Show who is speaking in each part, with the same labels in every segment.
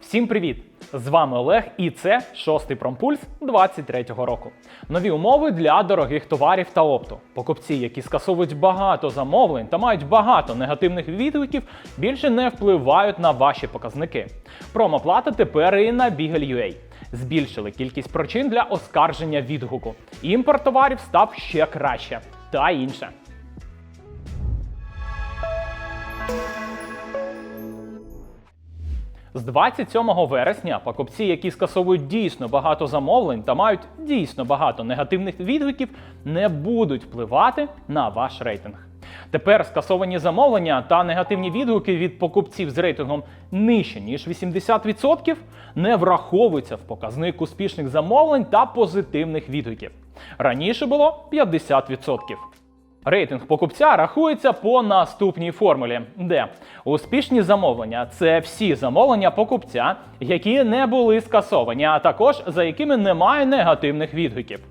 Speaker 1: Всім привіт! З вами Олег, і це шостий промпульс 23-го року. Нові умови для дорогих товарів та опту. Покупці, які скасовують багато замовлень та мають багато негативних відгуків, більше не впливають на ваші показники. Промоплата тепер і на Beagle.ua. Збільшили кількість причин для оскарження відгуку. Імпорт товарів став ще краще та інше. З 27 вересня покупці, які скасовують дійсно багато замовлень та мають дійсно багато негативних відгуків, не будуть впливати на ваш рейтинг. Тепер скасовані замовлення та негативні відгуки від покупців з рейтингом нижче ніж 80% не враховуються в показник успішних замовлень та позитивних відгуків. Раніше було 50%. Рейтинг покупця рахується по наступній формулі, де успішні замовлення це всі замовлення покупця, які не були скасовані, а також за якими немає негативних відгуків.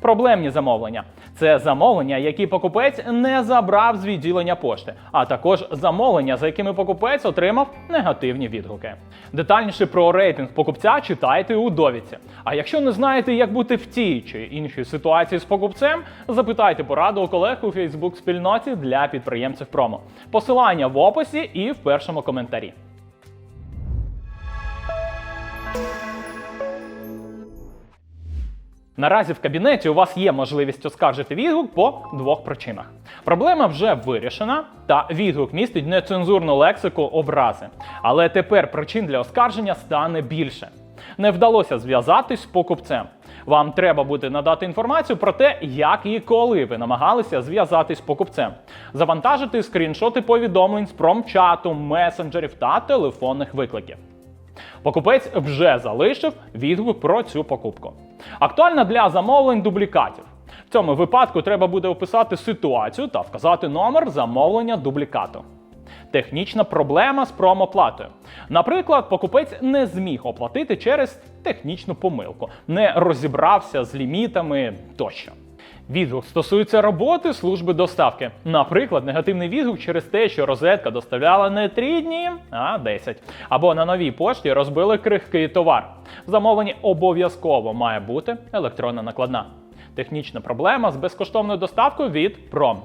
Speaker 1: Проблемні замовлення це замовлення, які покупець не забрав з відділення пошти, а також замовлення, за якими покупець отримав негативні відгуки. Детальніше про рейтинг покупця читайте у довідці. А якщо не знаєте, як бути в тій чи іншій ситуації з покупцем, запитайте пораду у колег у Фейсбук спільноті для підприємців промо. Посилання в описі і в першому коментарі. Наразі в кабінеті у вас є можливість оскаржити відгук по двох причинах. Проблема вже вирішена, та відгук містить нецензурну лексику образи. Але тепер причин для оскарження стане більше. Не вдалося зв'язатись з покупцем. Вам треба буде надати інформацію про те, як і коли ви намагалися зв'язатись з покупцем, завантажити скріншоти повідомлень з промчату, месенджерів та телефонних викликів. Покупець вже залишив відгук про цю покупку. Актуальна для замовлень дублікатів. В цьому випадку треба буде описати ситуацію та вказати номер замовлення дублікату. Технічна проблема з промоплатою. Наприклад, покупець не зміг оплатити через технічну помилку, не розібрався з лімітами тощо. Відгук стосується роботи служби доставки. Наприклад, негативний відгук через те, що розетка доставляла не 3 дні, а 10. Або на новій пошті розбили крихкий товар. В замовленні обов'язково має бути електронна накладна. Технічна проблема з безкоштовною доставкою від Пром.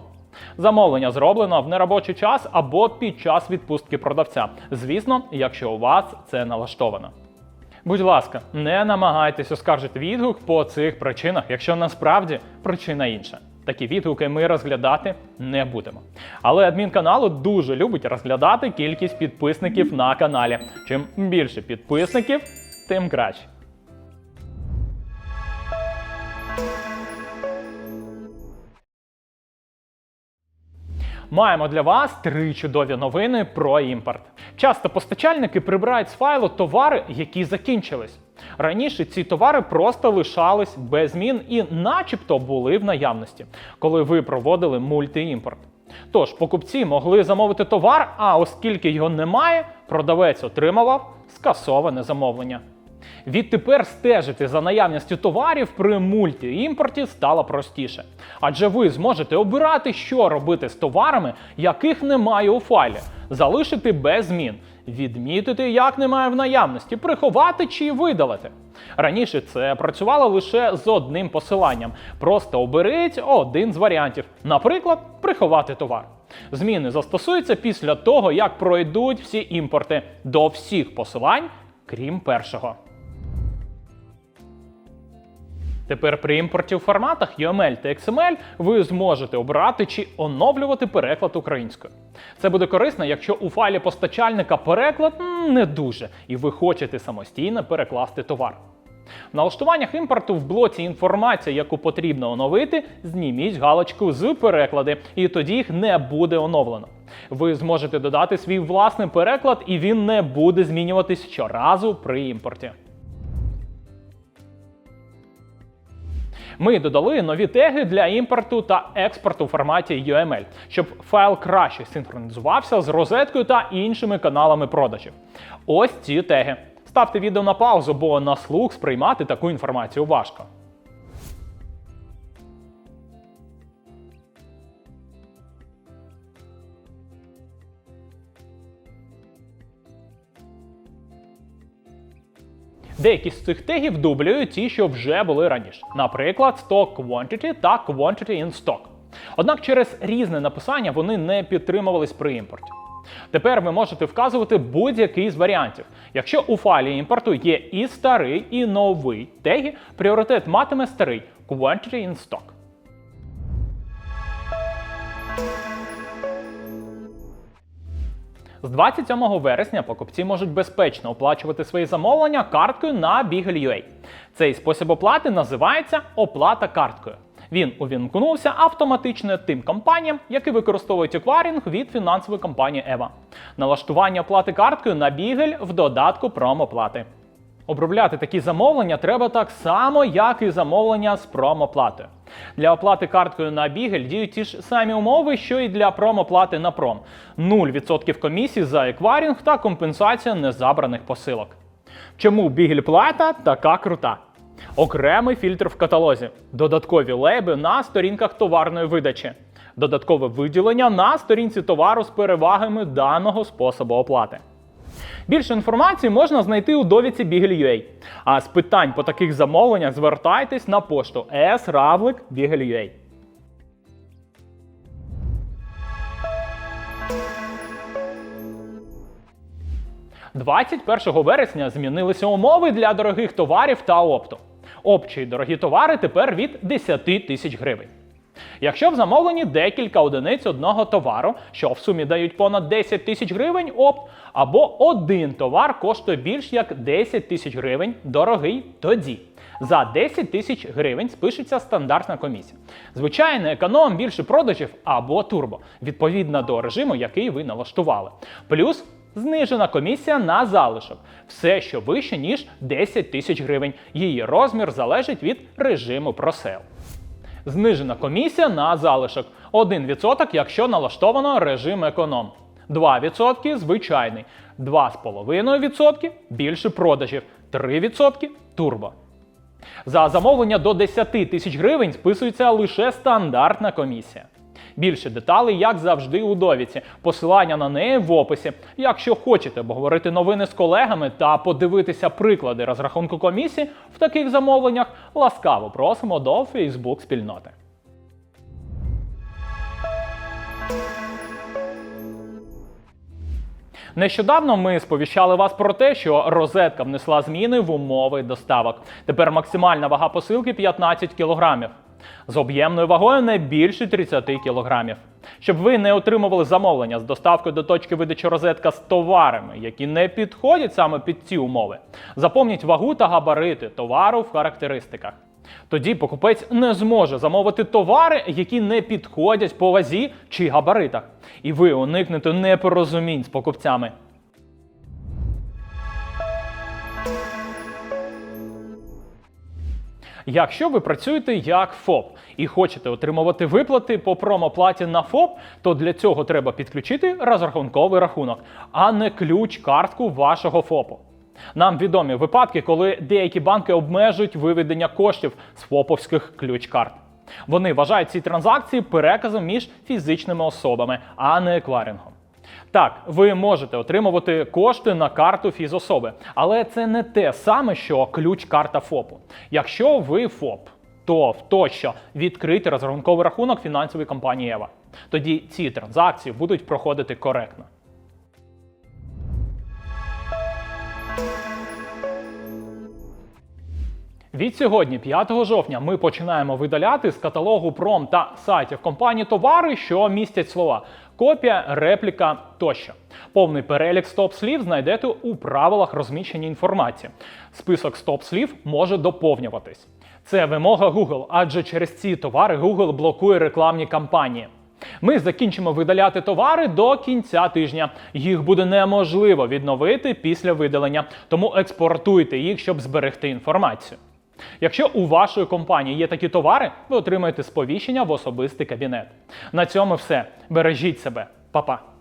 Speaker 1: Замовлення зроблено в неробочий час або під час відпустки продавця. Звісно, якщо у вас це налаштовано. Будь ласка, не намагайтесь оскаржити відгук по цих причинах, якщо насправді причина інша. Такі відгуки ми розглядати не будемо. Але адмінканалу дуже любить розглядати кількість підписників на каналі. Чим більше підписників, тим краще. Маємо для вас три чудові новини про імпорт. Часто постачальники прибирають з файлу товари, які закінчились. Раніше ці товари просто лишались без змін і, начебто, були в наявності, коли ви проводили мультиімпорт. Тож покупці могли замовити товар, а оскільки його немає, продавець отримував скасоване замовлення. Відтепер стежити за наявністю товарів при мультиімпорті стало простіше. Адже ви зможете обирати, що робити з товарами, яких немає у файлі, залишити без змін, відмітити, як немає в наявності, приховати чи видалити. Раніше це працювало лише з одним посиланням. Просто оберіть один з варіантів, наприклад, приховати товар. Зміни застосуються після того, як пройдуть всі імпорти до всіх посилань, крім першого. Тепер при імпорті в форматах UML та XML ви зможете обрати чи оновлювати переклад українською. Це буде корисно, якщо у файлі постачальника переклад не дуже, і ви хочете самостійно перекласти товар. В налаштуваннях імпорту в блоці інформація, яку потрібно оновити, зніміть галочку з переклади, і тоді їх не буде оновлено. Ви зможете додати свій власний переклад, і він не буде змінюватись щоразу при імпорті. Ми додали нові теги для імпорту та експорту в форматі UML, щоб файл краще синхронізувався з розеткою та іншими каналами продажів. Ось ці теги. Ставте відео на паузу, бо на слух сприймати таку інформацію важко. Деякі з цих тегів дублюють ті, що вже були раніше, наприклад, stock quantity та quantity in stock. Однак через різне написання вони не підтримувались при імпорті. Тепер ви можете вказувати будь-який з варіантів. Якщо у файлі імпорту є і старий, і новий теги, пріоритет матиме старий quantity in stock. З 27 вересня покупці можуть безпечно оплачувати свої замовлення карткою на Beagle.ua. Цей спосіб оплати називається оплата карткою. Він увімкнувся автоматично тим компаніям, які використовують еквайринг від фінансової компанії EVA. Налаштування оплати карткою на Beagle в додатку промоплати. Обробляти такі замовлення треба так само, як і замовлення з промоплатою. Для оплати карткою на Бігель діють ті ж самі умови, що і для промоплати на пром. 0% комісій за еквайринг та компенсація незабраних посилок. Чому Бігель плата така крута? Окремий фільтр в каталозі, додаткові лейби на сторінках товарної видачі, додаткове виділення на сторінці товару з перевагами даного способу оплати. Більше інформації можна знайти у довідці Beagle.ua. А з питань по таких замовленнях звертайтесь на пошту sravlik.beagle.ua. – 21 вересня змінилися умови для дорогих товарів та опту. Общі дорогі товари тепер від 10 тисяч гривень. Якщо в замовленні декілька одиниць одного товару, що в сумі дають понад 10 тисяч гривень опт, або один товар коштує більш як 10 тисяч гривень, дорогий, тоді за 10 тисяч гривень спишеться стандартна комісія. Звичайно, економ більше продажів або турбо, відповідно до режиму, який ви налаштували. Плюс знижена комісія на залишок. Все, що вище, ніж 10 тисяч гривень. Її розмір залежить від режиму просел. Знижена комісія на залишок 1%, якщо налаштовано режим економ. 2% звичайний, 2,5% більше продажів, 3% турбо. За замовлення до 10 тисяч гривень списується лише стандартна комісія. Більше деталей, як завжди, у довідці. Посилання на неї в описі. Якщо хочете обговорити новини з колегами та подивитися приклади розрахунку комісії в таких замовленнях, ласкаво просимо до Facebook спільноти. Нещодавно ми сповіщали вас про те, що розетка внесла зміни в умови доставок. Тепер максимальна вага посилки 15 кг. З об'ємною вагою не більше 30 кг. Щоб ви не отримували замовлення з доставкою до точки видачі розетка з товарами, які не підходять саме під ці умови. Запомніть вагу та габарити товару в характеристиках. Тоді покупець не зможе замовити товари, які не підходять по вазі чи габаритах. І ви уникнете непорозумінь з покупцями. Якщо ви працюєте як ФОП і хочете отримувати виплати по промоплаті на ФОП, то для цього треба підключити розрахунковий рахунок, а не ключ картку вашого ФОПу. Нам відомі випадки, коли деякі банки обмежують виведення коштів з ФОПовських ключ-карт. Вони вважають ці транзакції переказом між фізичними особами, а не еквайрингом. Так, ви можете отримувати кошти на карту фізособи, але це не те саме, що ключ-карта ФОПу. Якщо ви ФОП, то в тощо відкрити розрахунковий рахунок фінансової компанії Ева. Тоді ці транзакції будуть проходити коректно. Від сьогодні, 5 жовтня, ми починаємо видаляти з каталогу пром та сайтів компанії товари, що містять слова копія, репліка тощо. Повний перелік стоп-слів знайдете у правилах розміщення інформації. Список стоп-слів може доповнюватись. Це вимога Google, адже через ці товари Google блокує рекламні кампанії. Ми закінчимо видаляти товари до кінця тижня. Їх буде неможливо відновити після видалення, тому експортуйте їх, щоб зберегти інформацію. Якщо у вашої компанії є такі товари, ви отримаєте сповіщення в особистий кабінет. На цьому все. Бережіть себе, Па-па!